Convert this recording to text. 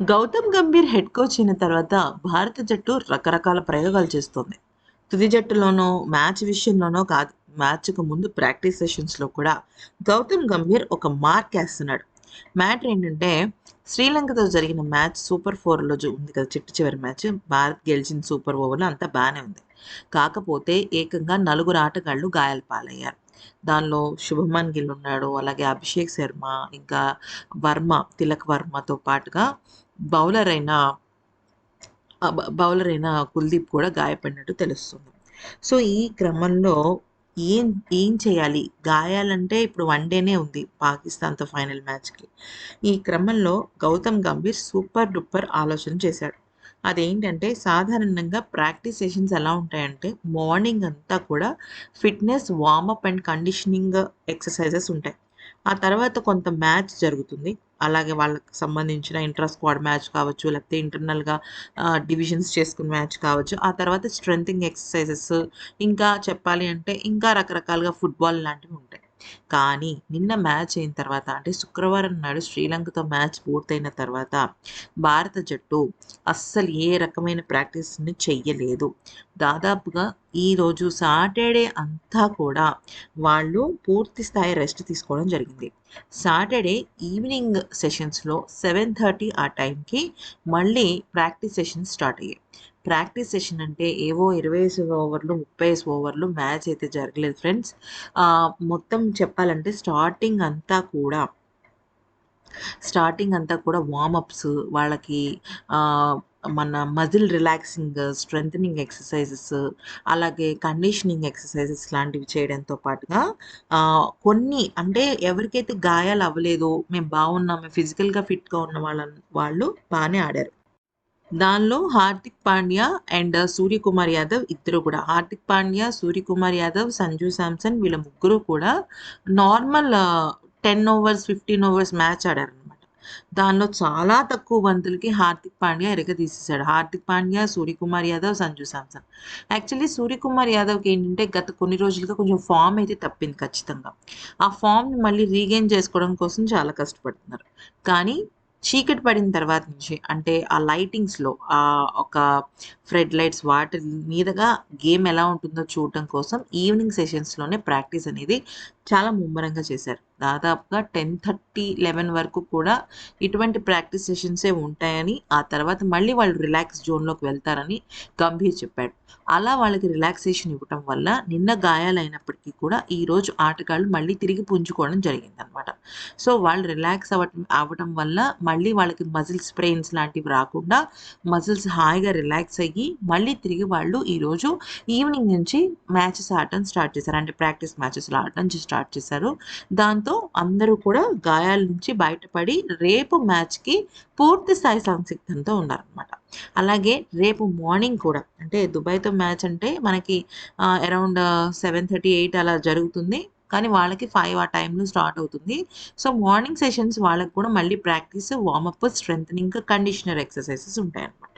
Gautam Gambhir head coach అయిన తర్వాత భారత జట్టు రకరకాల ప్రయోగాలు చేస్తుంది. తుది జట్టులోనో మ్యాచ్ విషయంలోనో కాదు మ్యాచ్కు ముందు ప్రాక్టీస్ సెషన్స్లో కూడా గౌతమ్ గంభీర్ ఒక మార్క్ వేస్తున్నాడు. మ్యాటర్ ఏంటంటే శ్రీలంకతో జరిగిన మ్యాచ్ సూపర్ ఫోర్లో ఉంది కదా చిట్టు చివరి మ్యాచ్. భారత్ గెలిచిన సూపర్ ఓవర్లో అంతా బాగానే ఉంది. కాకపోతే ఏకంగా నలుగురు ఆటగాళ్ళు గాయాల పాలయ్యారు. దానిలో శుభమన్ గిల్ ఉన్నాడు అలాగే అభిషేక్ శర్మ ఇంకా వర్మ తిలక్ వర్మతో పాటుగా బౌలర్ అయిన బౌలర్ అయిన కుల్దీప్ కూడా గాయపడినట్టు తెలుస్తుంది. సో ఈ క్రమంలో ఏం ఏం చేయాలి? గాయాలంటే ఇప్పుడు వన్ డేనే ఉంది పాకిస్తాన్తో ఫైనల్ మ్యాచ్కి. ఈ క్రమంలో గౌతమ్ గంభీర్ సూపర్ డూపర్ ఆలోచన చేశాడు. అదేంటంటే సాధారణంగా ప్రాక్టీస్ సెషన్స్ ఎలా ఉంటాయంటే మార్నింగ్ అంతా కూడా fitness warmup and conditioning exercises ఉంటాయి. ఆ తర్వాత కొంత మ్యాచ్ జరుగుతుంది. అలాగే వాళ్ళకి సంబంధించిన ఇంట్రా స్క్వాడ్ మ్యాచ్ కావచ్చు లేకపోతే ఇంటర్నల్గా డివిజన్స్ చేసుకున్న మ్యాచ్ కావచ్చు. ఆ తర్వాత స్ట్రెంథింగ్ ఎక్సర్సైజెస్ ఇంకా చెప్పాలి అంటే ఇంకా రకరకాలుగా ఫుట్బాల్ లాంటివి ఉంటాయి. కానీ నిన్న మ్యాచ్ అయిన తర్వాత అంటే శుక్రవారం నాడు శ్రీలంకతో మ్యాచ్ పూర్తయిన తర్వాత భారత జట్టు అస్సలు ఏ రకమైన ప్రాక్టీస్ని చెయ్యలేదు. దాదాపుగా ఈరోజు సాటర్డే అంతా కూడా వాళ్ళు పూర్తి స్థాయి రెస్ట్ తీసుకోవడం జరిగింది. సాటర్డే ఈవినింగ్ సెషన్స్లో సెవెన్ థర్టీ ఆ టైంకి మళ్ళీ ప్రాక్టీస్ సెషన్స్ స్టార్ట్ అయ్యాయి. ప్రాక్టీస్ సెషన్ అంటే ఏవో ఇరవై ఓవర్లు ముప్పై ఓవర్లు మ్యాచ్ అయితే జరగలేదు ఫ్రెండ్స్. మొత్తం చెప్పాలంటే స్టార్టింగ్ అంతా కూడా స్టార్టింగ్ అంతా కూడా వార్మప్స్ వాళ్ళకి మన మజిల్ రిలాక్సింగ్ స్ట్రెంథనింగ్ ఎక్సర్సైజెస్ అలాగే కండిషనింగ్ ఎక్సర్సైజెస్ లాంటివి చేయడంతో పాటుగా కొన్ని అంటే ఎవరికైతే గాయాలు అవ్వలేదో మేము బాగున్నాం మేము ఫిజికల్గా ఫిట్గా ఉన్న వాళ్ళ వాళ్ళు బాగానే ఆడారు. దానిలో హార్దిక్ పాండ్యా అండ్ సూర్యకుమార్ యాదవ్ ఇద్దరు కూడా. హార్దిక్ పాండ్యా సూర్యకుమార్ యాదవ్ సంజు శాంసన్ వీళ్ళ ముగ్గురు కూడా normal ten overs fifteen overs match ఆడారు. దానిలో చాలా తక్కువ బంతులకి హార్దిక్ పాండ్యా ఎరగ తీసేశాడు హార్దిక్ పాండ్యా సూర్యకుమార్ యాదవ్ సంజు సామ్సన్ యాక్చువల్లీ సూర్యకుమార్ యాదవ్కి ఏంటంటే గత కొన్ని రోజులుగా కొంచెం ఫామ్ అయితే తప్పింది ఖచ్చితంగా. ఆ ఫామ్ని మళ్ళీ రీగెయిన్ చేసుకోవడం కోసం చాలా కష్టపడుతున్నారు. కానీ చీకటి పడిన తర్వాత నుంచి అంటే ఆ లైటింగ్స్లో ఆ ఒక ఫ్రెడ్ లైట్స్ వాటి మీదగా గేమ్ ఎలా ఉంటుందో చూడటం కోసం ఈవినింగ్ సెషన్స్లోనే ప్రాక్టీస్ అనేది చాలా ముమ్మరంగా చేశారు. దాదాపుగా టెన్ థర్టీ లెవెన్ వరకు కూడా ఇటువంటి ప్రాక్టీస్ సెషన్సే ఉంటాయని ఆ తర్వాత మళ్ళీ వాళ్ళు రిలాక్స్ జోన్లోకి వెళ్తారని గంభీర్ చెప్పాడు. అలా వాళ్ళకి రిలాక్సేషన్ ఇవ్వటం వల్ల నిన్న గాయాలైనప్పటికీ కూడా ఈరోజు ఆటగాళ్ళు మళ్ళీ తిరిగి పుంజుకోవడం జరిగిందనమాట. సో వాళ్ళు రిలాక్స్ అవ్వటం అవ్వటం వల్ల మళ్ళీ వాళ్ళకి మజిల్ స్ప్రెయిన్స్ లాంటివి రాకుండా మజిల్స్ హాయిగా రిలాక్స్ అయ్యి మళ్ళీ తిరిగి వాళ్ళు ఈరోజు ఈవినింగ్ నుంచి మ్యాచెస్ ఆడటం స్టార్ట్ చేశారు. అంటే ప్రాక్టీస్ మ్యాచెస్ ఆడటం స్టార్ట్ చేశారు. దాంతో అందరూ కూడా గాయాల నుంచి బయటపడి రేపు మ్యాచ్కి పూర్తి స్థాయి సంసిద్ధంతో ఉన్నారనమాట అలాగే రేపు మార్నింగ్ కూడా అంటే దుబాయ్తో మ్యాచ్ అంటే మనకి అరౌండ్ సెవెన్ థర్టీ ఎయిట్ అలా జరుగుతుంది. కానీ వాళ్ళకి ఫైవ్ ఆ టైంలో స్టార్ట్ అవుతుంది. సో మార్నింగ్ సెషన్స్ వాళ్ళకి కూడా మళ్ళీ practice warmup strength conditioner exercises ఉంటాయన్నమాట.